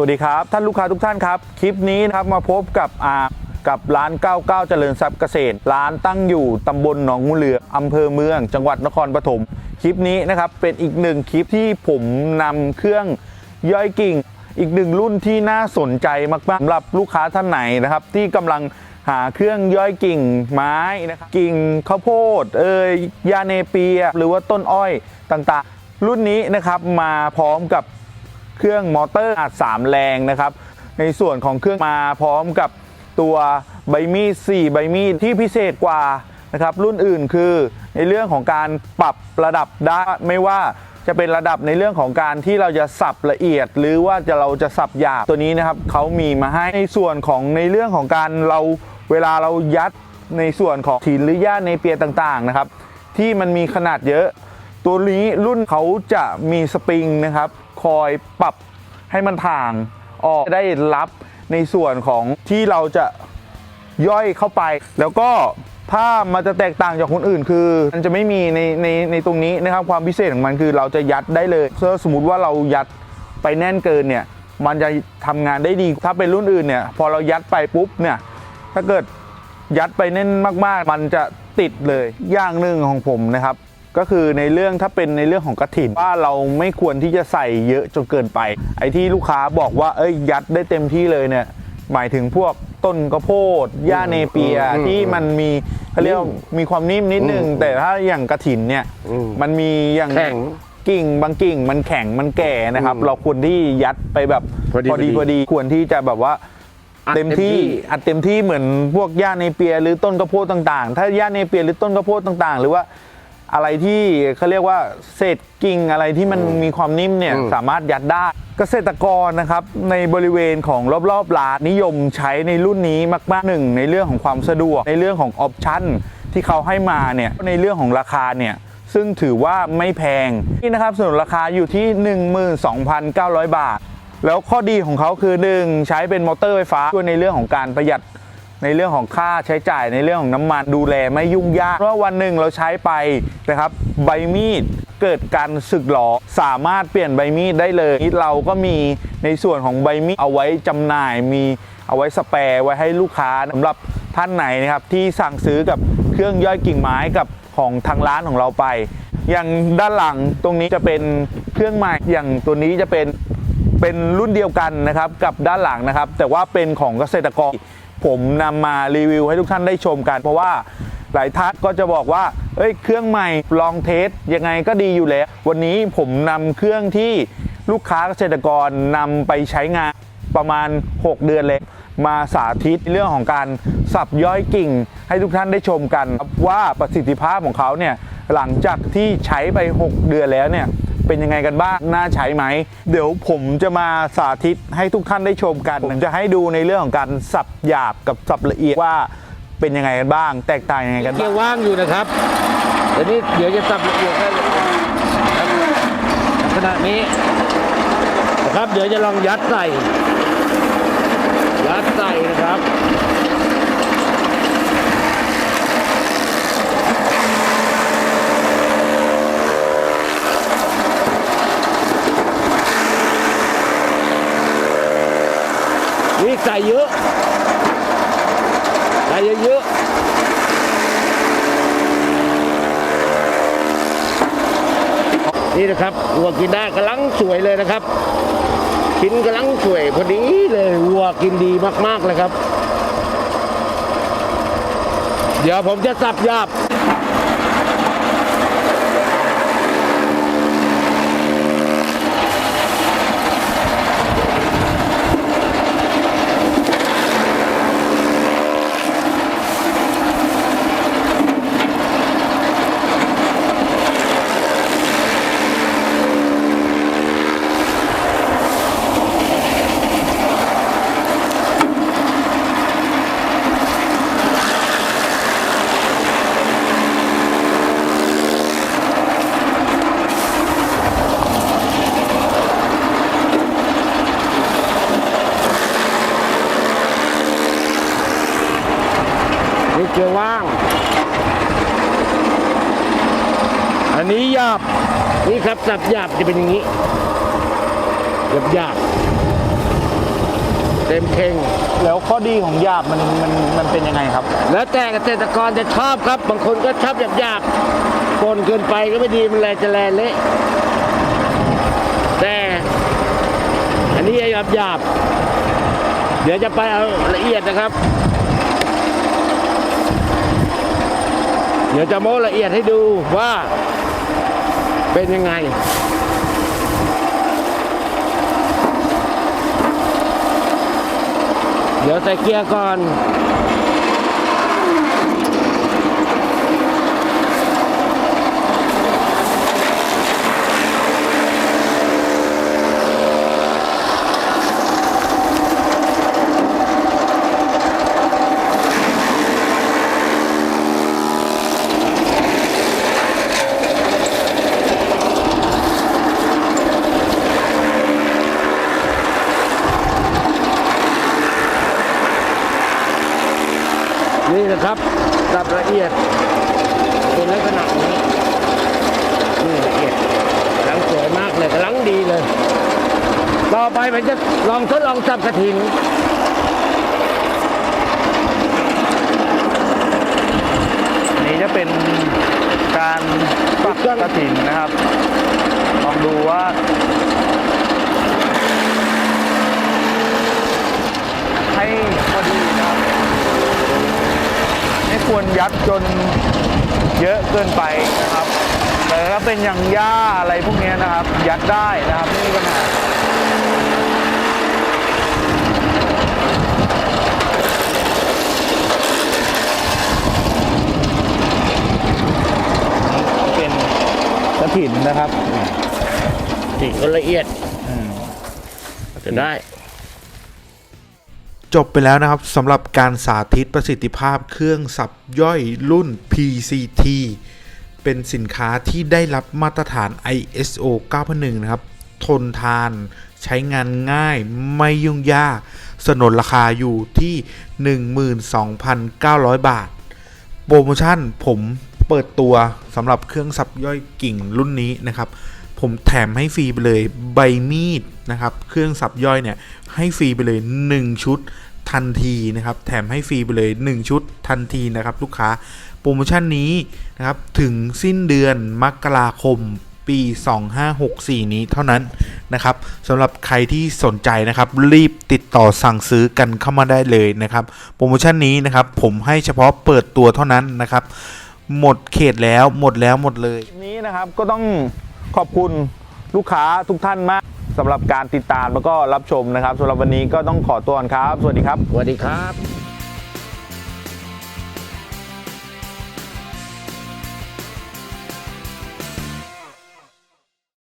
สวัสดีครับ ท่านลูกค้าทุกท่านครับ คลิปนี้นะครับมาพบกับอากับร้าน 99 เจริญทรัพย์เกษตร ร้านตั้งอยู่ตำบลหนองงูเหลืออำเภอเมือง จังหวัดนครปฐมคลิปนี้นะครับเป็นอีกหนึ่งคลิปที่ผมนำเครื่องย่อยกิ่ง อีกหนึ่งรุ่นที่น่าสนใจมากๆสำหรับลูกค้าท่านไหนนะครับ ที่กำลังหาเครื่องย่อยกิ่งไม้นะครับกิ่งข้าวโพดเอ่ยยาเนเปีย หรือว่าต้นอ้อยต่างๆ รุ่นนี้นะครับมาพร้อมกับ เครื่องมอเตอร์อัด3แรงนะครับ ในส่วนของเครื่องมาพร้อมกับตัวใบมีด4ใบมีดที่พิเศษกว่านะครับรุ่นอื่นคือในเรื่องของการปรับระดับได้ไม่ว่าจะเป็นระดับในเรื่องของการที่เราจะสับละเอียด หรือว่าจะเราจะสับหยาบตัวนี้นะครับเขามีมาให้ในส่วนของในเรื่องของการเราเวลาเรายัดในส่วนของถินหรือหญ้าในเปียต่างๆนะครับ ที่มันมีขนาดเยอะ ตัวนี้รุ่นเขาจะมีสปริงนะครับ คอยปรับให้มันถ่างออกได้รับในส่วนของที่เราจะย่อยเข้าไป แล้วก็ถ้ามันจะแตกต่างจากคนอื่นคือ มันจะไม่มีในในในตรงนี้นะครับความพิเศษของมันคือเราจะยัดได้เลยถ้าสมมติว่าเรายัดไปแน่นเกินเนี่ยมันจะทำงานได้ดีถ้าเป็นรุ่นอื่นเนี่ยพอเรายัดไปปุ๊บเนี่ยถ้าเกิดยัดไปแน่นมากๆ มันจะติดเลยอย่างหนึ่งของผมนะครับ ก็คือในเรื่องถ้าเป็นในเรื่องของกระถินว่าเราไม่ควรที่จะใส่เยอะจนเกินไป ไอ้ที่ลูกค้าบอกว่าเอ้ยยัดได้เต็มที่เลยเนี่ยหมายถึงพวกต้นกระโพดหญ้าเนเปียอืมที่มันมีเขาเรียกว่ามีความนิ่มนิดนึงอืมแต่ถ้าอย่างกระถินเนี่ยอืมมันมีอย่างแข็งกิ่งบางกิ่งมันแข็งมันแก่นะครับอืมเราควรที่ยัดไปแบบพอดีพอดีพพออดีดีควรที่จะแบบว่าอัดเต็มที่เต็มที่อัดเต็มที่เหมือนพวกหญ้าในเปียหรือต้นกระโพดต่างๆ ถ้าหญ้าในเปียหรือต้นกระโพดต่างๆ หรือว่า อะไรที่เขาเรียกว่าเศษกิ่งอะไรที่มันมีความนิ่มเนี่ยอืมสามารถยัดได้ เกษตรกรนะครับในบริเวณของรอบๆร้านนิยมใช้ในรุ่นนี้มากๆหนึ่งในเรื่องของความสะดวกในเรื่องของออปชั่นที่เขาให้มาเนี่ยในเรื่องของราคาเนี่ยซึ่งถือว่าไม่แพงนี่นะครับส่วนราคาอยู่ที่ 12,900 บาท แล้วข้อดีของเขาคือ 1 ใช้เป็นมอเตอร์ไฟฟ้าช่วยในเรื่องของการประหยัด ในเรื่องของค่าใช้จ่ายในเรื่องของน้ำมันดูแลไม่ยุ่งยากเพราะวันหนึ่งเราใช้ไปนะครับใบมีดเกิดการสึกหรอสามารถเปลี่ยนใบมีดได้เลยเราก็มีในส่วนของใบมีดเอาไว้จำหน่ายมีเอาไว้สแปร์ไว้ให้ลูกค้าสำหรับท่านไหนนะครับที่สั่งซื้อกับเครื่องย่อยกิ่งไม้กับของทางร้านของเราไป อย่างด้านหลังตรงนี้จะเป็นเครื่องใหม่อย่างตัวนี้จะเป็นเป็นรุ่นเดียวกันนะครับกับด้านหลังนะครับ แต่ว่าเป็นของเกษตรกร ผมนำมารีวิวให้ทุกท่านได้ชมกัน เพราะว่าหลายท่านก็จะบอกว่าเอ้ยเครื่องใหม่ลองเทสยังไงก็ดีอยู่แล้ว วันนี้ผมนำเครื่องที่ลูกค้าเกษตรกรนำไปใช้งานประมาณ 6 เดือนเลย มาสาธิตเรื่องของการสับย่อยกิ่ง ให้ทุกท่านได้ชมกันว่าประสิทธิภาพของเขาเนี่ยหลังจากที่ใช้ไป 6 เดือนแล้วเนี่ย เป็นยังไงกันบ้าง น่าใช้ไหม เดี๋ยวผมจะมาสาธิตให้ทุกท่านได้ชมกัน ผมจะให้ดูในเรื่องของการสับหยาบกับสับละเอียดว่าเป็นยังไงกันบ้าง แตกต่างยังไงกันเกียงร์ว่างอยู่นะครับเดี๋ยวนี้เดี๋ยวจะสับละเอียดได้เลยครับลักษณะนี้นะครับ เดี๋ยวจะลองยัดใส่ ยัดใส่นะครับ กใส่เยอะใส่เยอะๆนี่นะครับวัวกินได้กำลังสวยเลยนะครับกินกำลังสวยพอดีเลยวัวกินดีมากๆเลยครับ เดี๋ยวผมจะสับยาบ กลือว่าง อันนี้หยาบ นี่ครับสับหยาบจะเป็นอย่างนี้หยาบหยาบเต็มเข่งแล้วข้อดีของหยาบมันมันมันเป็นยังไงครับ แล้วแต่เกษตรกรจะชอบครับ บางคนก็ชอบหยาบๆคนเกินไปก็ไม่ดีมันแลจะแลเละแต่ อันนี้หยาบหยาบๆเดี๋ยวจะไปเอาละเอียดนะครับ ดี๋ยวจะโม้ละเอียดให้ดูว่าเป็นยังไงเดี๋ยวใส่เกียร์ก่อน นี่นะครับสับละเอียด เป็นลักษณะนี้นี่ละเอียดกำลังสวยมากเลยกำลังดีเลย ต่อไปมันจะลองทดลองสับกระถินอันนี้จะเป็นการปักกระถินนะครับ ลองดูว่าให้พอดี ครับไม่ควรยัดจนเยอะเกินไปนะครับ แต่ถ้าเป็นอย่างหญ้าอะไรพวกเนี้ยนะครับ ยัดได้นะครับไม่มีปัญหาเป็นกระถินนะครับนี่ก็ละเอียดจะได้ จบไปแล้วนะครับสำหรับการสาธิตประสิทธิภาพเครื่องสับย่อยรุ่น PCT เป็นสินค้าที่ได้รับมาตรฐาน ISO 9001 นะครับ ทนทานใช้งานง่ายไม่ยุ่งยาก สนนราคาอยู่ที่ 12,900 บาท โปรโมชั่นผม เปิดตัวสำหรับเครื่องสับย่อยกิ่งรุ่นนี้นะครับ ผมแถมให้ฟรีไปเลยใบมีดนะครับ เครื่องสับย่อยเนี่ยให้ฟรีไปเลย 1 ชุดทันทีนะครับ แถมให้ฟรีไปเลย 1 ชุดทันทีนะครับ ลูกค้าโปรโมชั่นนี้นะครับถึงสิ้นเดือนมกราคมปี 2564 นี้เท่านั้นนะครับสำหรับใครที่สนใจนะครับรีบติดต่อสั่งซื้อกันเข้ามาได้เลยนะครับ โปรโมชั่นนี้นะครับผมให้เฉพาะเปิดตัวเท่านั้นนะครับ หมดเขตแล้วหมดแล้วหมดเลยคลิปนี้นะครับก็ต้องขอบคุณลูกค้าทุกท่านมากสำหรับการติดตามแล้วก็รับชมนะครับสำหรับวันนี้ก็ต้องขอตัวก่อนครับ สวัสดีครับ สวัสดีครับ